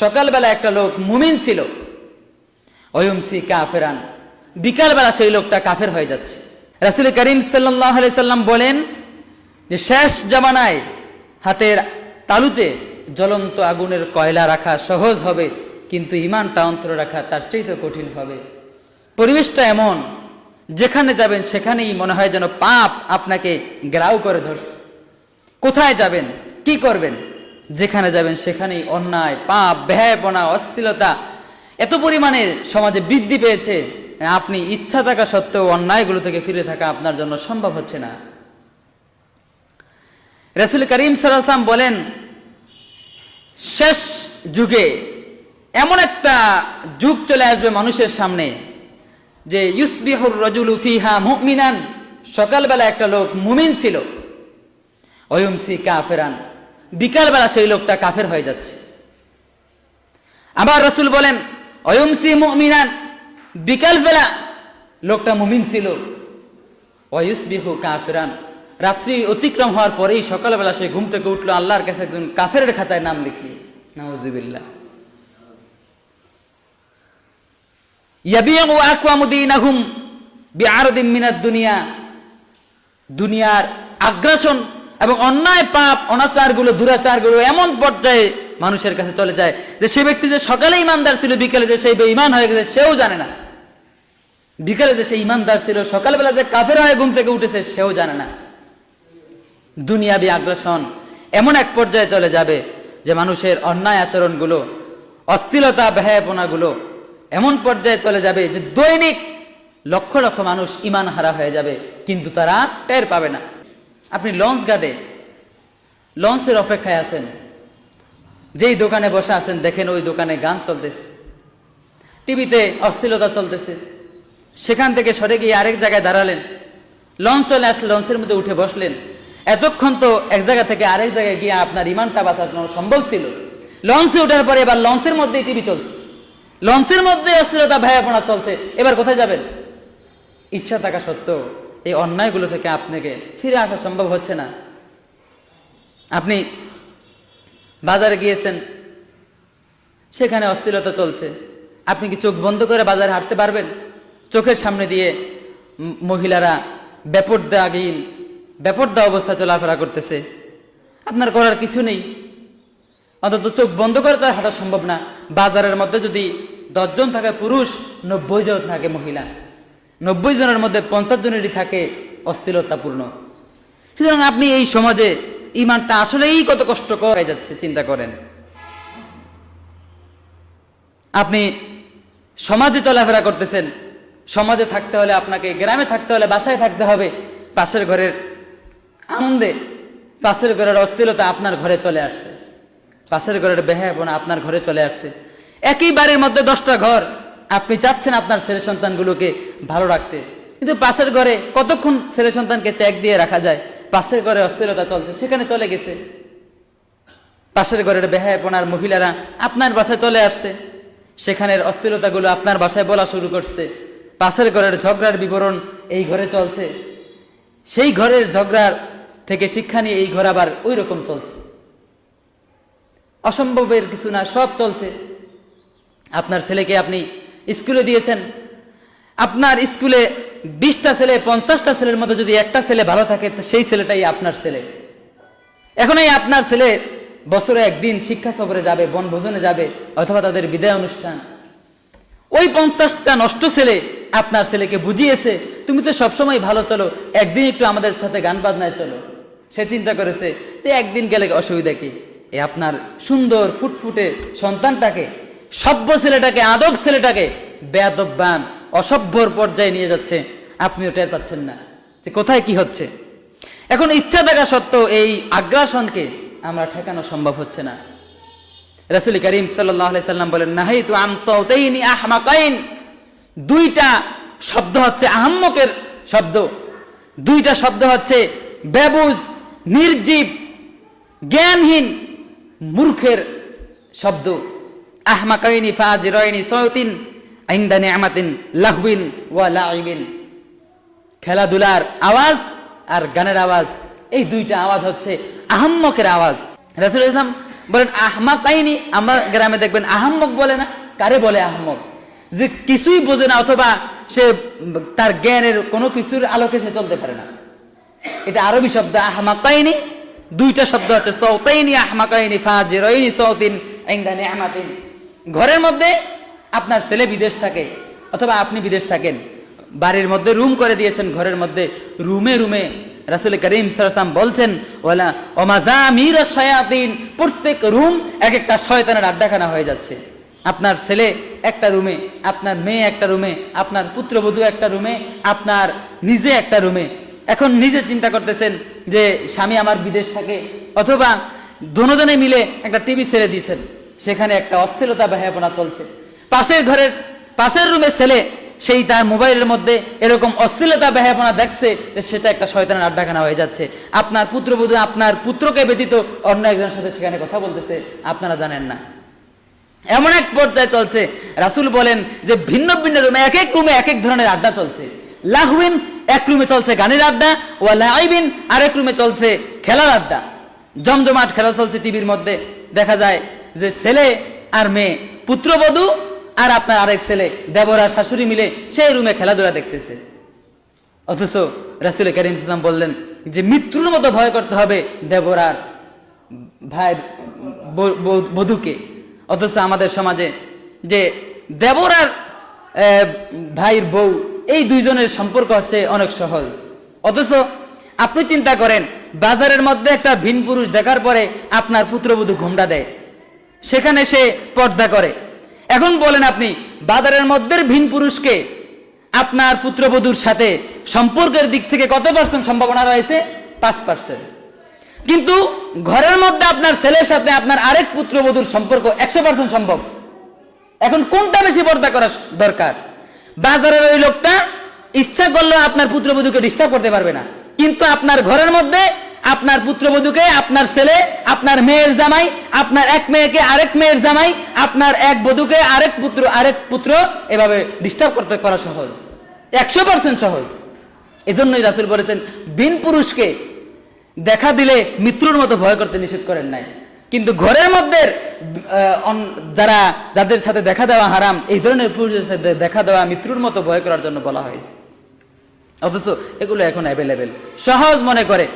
সকালবেলা একটা লোক মুমিন ছিল। অয়ুমসি কাফেরান। বিকালবেলা সেই লোকটা কাফের হয়ে যাচ্ছে। রাসুল করিম সাল্লাহ সাল্লাম বলেন যে, শেষ জামানায় হাতের তালুতে জ্বলন্ত আগুনের কয়লা রাখা সহজ হবে, কিন্তু ইমানটা অন্তর রাখা তার চাইতে কঠিন হবে। পরিবেশটা এমন, যেখানে যাবেন সেখানেই মনে হয় যেন পাপ আপনাকে গ্রাউ করে ধরছে। কোথায় যাবেন? কি করবেন? যেখানে যাবেন সেখানেই অন্যায়, পাপ, ব্যয়পনা, অস্থিরতা এত পরিমাণে সমাজে বৃদ্ধি পেয়েছে, আপনি ইচ্ছা থাকা সত্ত্বেও অন্যায়গুলো থেকে ফিরে থাকা আপনার জন্য সম্ভব হচ্ছে না। রসুল করিম সাল্লাম বলেন, শেষ যুগে এমন একটা যুগ চলে আসবে মানুষের সামনে, যে ইউসবিহুর রজুলু ফিহা মুমিনান। সকালবেলা একটা লোক মুমিন ছিল অয়ুমসি কাফেরান। বিকালবেলা সেই লোকটা কাফের হয়ে যাচ্ছে। আবার রসুল বলেন, অয়ুমসি মুমিনান? বিকালবেলা লোকটা মুমিন ছিল। অয়ুসবিহু কাফেরান? রাত্রি অতিক্রম হওয়ার পরেই সকালবেলা সে ঘুম থেকে উঠল, আল্লাহর কাছে একজন কাফের খাতায় নাম লিখিয়ে, নাউজুবিল্লাহ। ইয়াবিয়াগু আকওয়ামুদ্দিনাহুম বিআরদিম মিনাদ দুনিয়া। দুনিয়ার আগ্রাসন এবং অন্যায় পাপ, অনাচারগুলো, দুরাচারগুলো এমন পর্যায়ে মানুষের কাছে চলে যায় যে সে ব্যক্তি যে সকালে ইমানদার ছিল, বিকেলে যে সেই ইমান হয়ে গেছে, সেও জানে না। বিকেলে যে সে ইমানদার ছিল, সকালবেলা যে কাফের হয়ে ঘুম থেকে উঠেছে, সেও জানে না। দুনিয়াবি আগ্রাসন এমন এক পর্যায়ে চলে যাবে যে মানুষের অন্যায় আচরণগুলো অস্থিরতা ব্যয়াপনাগুলো এমন পর্যায়ে চলে যাবে যে দৈনিক লক্ষ লক্ষ মানুষ ইমান হারা হয়ে যাবে, কিন্তু তারা টের পাবে না। আপনি লঞ্চ গাদে লঞ্চের অপেক্ষায় আছেন। যেই দোকানে বসে আছেন, দেখেন ওই দোকানে গান চলতেছে। টিভিতে অস্থিরতা চলতেছে। সেখান থেকে সরে গিয়ে আরেক জায়গায় দাঁড়ালেন। লঞ্চ চলে আসলে লঞ্চের মধ্যে উঠে বসলেন। এতক্ষণ তো এক জায়গা থেকে আরেক জায়গায় গিয়ে আপনার ইমানটা বাঁচানো সম্ভব ছিল। লঞ্চে ওঠার পরে এবার লঞ্চের মধ্যেই টিভি চলছে। লঞ্চের মধ্যে অস্থিরতা ভাইয়াপনা চলছে। এবার কোথায় যাবেন? ইচ্ছা থাকা সত্ত্বেও। এই অন্যায়গুলো থেকে আপনাকে ফিরে আসা সম্ভব হচ্ছে না। আপনি বাজারে গিয়েছেন, সেখানে অস্থিরতা চলছে। আপনি কি চোখ বন্ধ করে বাজারে হাঁটতে পারবেন? চোখের সামনে দিয়ে মহিলারা বেপরদাগীন বেপরদা অবস্থা চলাফেরা করতেছে। আপনার করার কিছু নেই। অন্তত চোখ বন্ধ করে তার হাঁটা সম্ভব না। বাজারের মধ্যে যদি দশজন থাকে, পুরুষ, নব্বই জন থাকে মহিলা। নব্বই জনের মধ্যে পঞ্চাশ জনেরই থাকে অস্থিরতাপূর্ণ সুতরাং আপনি এই সমাজে ইমানটা আসলেই কত কষ্ট হয়ে যাচ্ছে, চিন্তা করেন। আপনি সমাজে চলাফেরা করতেছেন, সমাজে থাকতে হলে আপনাকে গ্রামে থাকতে হলে বাসায় থাকতে হবে, পাশের ঘরের আনন্দে, পাশের ঘরের অস্থিরতা আপনার ঘরে চলে আসছে। পাশের ঘরের বেহায়াপনা আপনার ঘরে চলে আসছে। একই বাড়ির মধ্যে দশটা ঘর আপনি চাচ্ছেন আপনার ছেলে সন্তানগুলোকে ভালো রাখতে। কিন্তু পাশের ঘরে কতক্ষণ ছেলে সন্তানকে চেক দিয়ে রাখা যায়? পাশের ঘরে অস্থিরতা চলছে, সেখানে চলে গেছে। পাশের ঘরের বেহায়াপনার মহিলারা আপনার বাসায় চলে আসছে। সেখানের অস্থিরতাগুলো আপনার বাসায় বলা শুরু করছে। পাশের ঘরের ঝগড়ার বিবরণ এই ঘরে চলছে। সেই ঘরের ঝগড়ার থেকে শিক্ষা নিয়ে এই ঘর আবার ওই রকম চলছে। অসম্ভবের কিছু না, সব চলছে। আপনার ছেলেকে আপনি স্কুলে দিয়েছেন। আপনার স্কুলে বিশটা ছেলে, পঞ্চাশটা ছেলের মধ্যে যদি একটা ছেলে ভালো থাকে সেই ছেলেটাই আপনার ছেলে। এখন এই আপনার ছেলে বছরে একদিন শিক্ষা সফরে যাবে, বনভোজনে যাবে, অথবা তাদের বিদায় অনুষ্ঠান। ওই পঞ্চাশটা নষ্ট ছেলে আপনার ছেলেকে বুঝিয়েছে, তুমি তো সবসময় ভালো চলো, একদিন একটু আমাদের সাথে গান বাজনায় চলো। সে চিন্তা করেছে যে একদিন গেলে অসুবিধা কি? এ আপনার সুন্দর, ফুটফুটে সন্তানটাকে সভ্য ছেলেটাকে, আদব ছেলেটাকে বেয়াদব্বান অসভ্যর পর্যায়ে নিয়ে যাচ্ছে। আপনিও টের পাচ্ছেন না যে কোথায় কি হচ্ছে। এখন ইচ্ছা থাকা সত্ত্বেও এই আগ্রাসনকে আমরা ঠেকানো সম্ভব হচ্ছে না। রাসুল করিম সাল্লাম বলেন তু দুইটা শব্দ হচ্ছে আহম্মকের শব্দ। দুইটা শব্দ হচ্ছে বেবুজ, নির্জীব, জ্ঞানহীন, মূর্খের শব্দ। আহমাকাইনি ফাজিরাইনি সয়তিন আইন্দা নিয়ামাতিন লাহবিন ওয়া লাইবিন খেলাধুলার আওয়াজ আর গানের আওয়াজ, এই দুইটা আওয়াজ হচ্ছে আহম্মকের আওয়াজ। রাসুল ইসলাম বলেন আহমাক আইনি আমার গ্রামে দেখবেন আহম্মক বলে না, কারে বলে আহম্মক? যে কিছুই বোঝে না, অথবা সে তার জ্ঞানের কোনো কিছুর আলোকে সে চলতে পারে না। এটা আরবি শব্দ আহমাকাইনি, দুইটা শব্দ আছে সৌতাইনি আহমাকাইনি ফাজিরাইনি সৌতিন ইনদা নিআমাতিন। ঘরের মধ্যে আপনার ছেলে বিদেশ থাকে অথবা আপনি বিদেশ থাকেন, বাড়ির মধ্যে রুম করে দিয়েছেন, ঘরের মধ্যে রুমে রুমে রাসুল করিম সাল্লাম বলছেন ওলা ওমাজামির শয়াতিন প্রত্যেক রুম এক একটা শয়তানের আড্ডাখানা হয়ে যাচ্ছে। আপনার ছেলে একটা রুমে, আপনার মেয়ে একটা রুমে, আপনার পুত্রবধূ একটা রুমে, আপনার নিজে একটা রুমে। এখন নিজে চিন্তা করতেছেন যে স্বামী আমার বিদেশ থাকে, অথবা দুজনে মিলে একটা টিভি ছেড়ে দিয়েছেন। সেখানে একটা অস্থিরতা ব্যাহাপনা চলছে। পাশের ঘরের, পাশের রুমের ছেলে, সেই তার মোবাইলের মধ্যে এরকম অশ্লীলতা ব্যাহাপনা দেখছে সেটা একটা শয়তানের আড্ডাখানা হয়ে যাচ্ছে। আপনার পুত্রবধূ আপনার পুত্রকে ব্যতীত অন্য একজনের সাথে সেখানে কথা বলতেছে, আপনারা জানেন না। এমন এক পর্যায়ে চলছে। রাসুল বলেন যে ভিন্ন ভিন্ন রুমে, এক এক রুমে এক এক ধরনের আড্ডা চলছে। লাহুইন এক রুমে চলছে গানের আড্ডা ও লাইবিন, আরেক রুমে চলছে খেলার আড্ডা। জমজমাট খেলা চলছে টিভির মধ্যে। দেখা যায় যে ছেলে আর মেয়ে পুত্রবধূ আর আপনার আরেক ছেলে, দেবরা শাশুড়ি মিলে সেই রুমে খেলাধুলা দেখতেছে। অথচ রাসুল করিম ইসলাম বললেন যে মৃত্যুর মতো ভয় করতে হবে দেবরার ব- বধূকে। অথচ আমাদের সমাজে যে দেবরার ভাইয়ের বউ, এই দুইজনের সম্পর্ক হচ্ছে অনেক সহজ। অথচ আপনি চিন্তা করেন, বাজারের মধ্যে একটা ভিন পুরুষ দেখার পরে আপনার পুত্রবধূ ঘুমটা দেয়। সেখানে সে পর্দা করে। এখন বলেন আপনি বাজারের মধ্যে ভিন পুরুষকে আপনার পুত্রবধূর সাথে সম্পর্কের দিক থেকে কত পার্সেন্ট সম্ভাবনা রয়েছে? পাঁচ পার্সেন্ট। কিন্তু ঘরের মধ্যে আপনার ছেলের সাথে আপনার আরেক পুত্রবধূর সম্পর্ক একশো পার্সেন্ট সম্ভব। এখন কোনটা বেশি পর্দা করা দরকার? বাজারের ওই লোকটা ইচ্ছা করলেও আপনার পুত্রবধূকে ডিস্টার্ব করতে পারবে না। কিন্তু আপনার ঘরের মধ্যে আপনার পুত্রবধূকে, আপনার ছেলে, আপনার মেয়ের জামাই, আপনার এক মেয়েকে, আরেক মেয়ের জামাই, আপনার এক বধূকে, আরেক পুত্র আরেক পুত্র, এভাবে ডিস্টার্ব করতে করা সহজ। একশো পার্সেন্ট সহজ। এজন্যই রাসুল বলেছেন বিন পুরুষকে দেখা দিলে মৃত্যুর মতো ভয় করতে নিষেধ করেন নাই। কিন্তু ঘরের মধ্যে যারা, যাদের সাথে দেখা দেওয়া হারাম, এই ধরনের পুরুষের সাথে দেখা দেওয়া মৃত্যুর মতো ভয় করার জন্য বলা হয়েছে। অথচ এগুলো এখন অ্যাভেলেবেল সহজ মনে করে